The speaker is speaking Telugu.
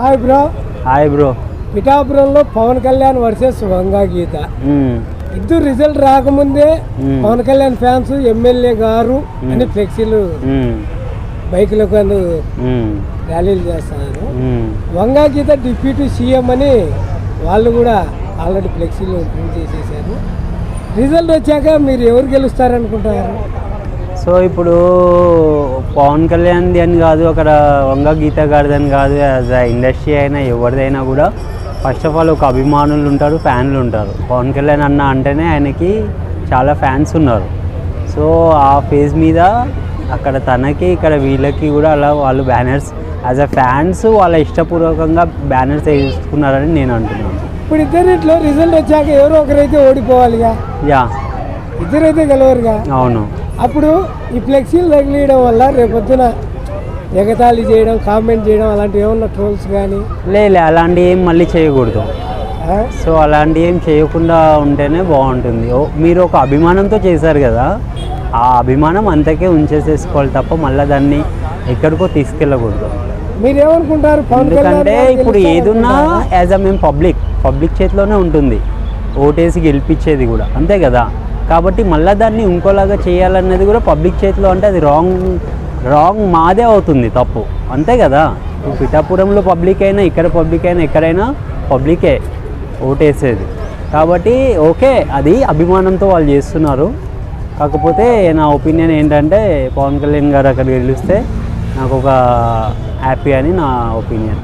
హాయ్ బ్రో హాయ్ బ్రో పిఠాపురంలో పవన్ కళ్యాణ్ వర్సెస్ వంగా గీత. ఇద్దరు రిజల్ట్ రాకముందే. పవన్ కళ్యాణ్ ఫ్యాన్స్ ఎమ్మెల్యే గారు అని ఫ్లెక్సీలు. బైకులకు అందు. ర్యాలీలు చేస్తున్నారు మ్మ్. వంగా గీత డిప్యూటీ సీఎం అని వాళ్ళు కూడా ఆల్రెడీ ఫ్లెక్సీలు ప్రింట్ చేసేసారు రిజల్ట్ వచ్చాక మీరు ఎవరు గెలుస్తారనుకుంటారు సో ఇప్పుడు పవన్ కళ్యాణ్ది అని కాదు అక్కడ వంగ గీత గారిది అని కాదు యాజ్ అ ఇండస్ట్రీ అయినా ఎవరిదైనా కూడా ఫస్ట్ ఆఫ్ ఆల్ ఒక అభిమానులు ఉంటారు ఫ్యాన్లు ఉంటారు. పవన్ కళ్యాణ్ అన్న అంటేనే ఆయనకి చాలా ఫ్యాన్స్ ఉన్నారు. సో ఆ ఫేజ్ మీద అక్కడ తనకి ఇక్కడ వీళ్ళకి కూడా అలా వాళ్ళు బ్యానర్స్ యాజ్ అ ఫ్యాన్స్ వాళ్ళ ఇష్టపూర్వకంగా బ్యానర్స్ వేసుకున్నారని నేను అంటున్నాను. ఇప్పుడు ఇద్దరిట్లో రిజల్ట్ వచ్చాక ఎవరో ఒకరైతే ఓడిపోవాలిగా? యా. ఇద్దరైతే గెలవరుగా? అవును. అప్పుడు ఈ ఫ్లెక్సీలు తగిలియడం వల్ల రేపొద్దున ఎగతాళి చేయడం కామెంట్ చేయడం అలాంటివి ఏమన్నా ట్రోల్స్ కానీ లే లే, అలాంటి ఏం మళ్ళీ చేయకూడదు. సో అలాంటి ఏం చేయకుండా ఉంటేనే బాగుంటుంది. ఓ మీరు ఒక అభిమానంతో చేశారు కదా? ఆ అభిమానం అంతకే ఉంచేసేసుకోవాలి తప్ప మళ్ళీ దాన్ని ఎక్కడికో తీసుకెళ్ళకూడదు. మీరేమనుకుంటారు? పవన్ కళ్యాణ్ ఎందుకంటే ఇప్పుడు ఏదున్నా? యాజ్ అ మేము పబ్లిక్ పబ్లిక్ చేతిలోనే ఉంటుంది. ఓటేసి గెలిపించేది కూడా. అంతే కదా? కాబట్టి మళ్ళీ దాన్ని ఇంకోలాగా చేయాలన్నది కూడా పబ్లిక్ చేతిలో అంటే అది రాంగ్ రాంగ్ మాదే అవుతుంది తప్పు. అంతే కదా? పిఠాపురంలో పబ్లిక్ అయినా ఇక్కడ పబ్లిక్ అయినా ఎక్కడైనా పబ్లికే ఓటేసేది. కాబట్టి ఓకే అది అభిమానంతో వాళ్ళు చేస్తున్నారు. కాకపోతే నా ఒపీనియన్ ఏంటంటే పవన్ కళ్యాణ్ గారు అక్కడ గెలిస్తే నాకు ఒక హ్యాపీ అని నా ఒపీనియన్.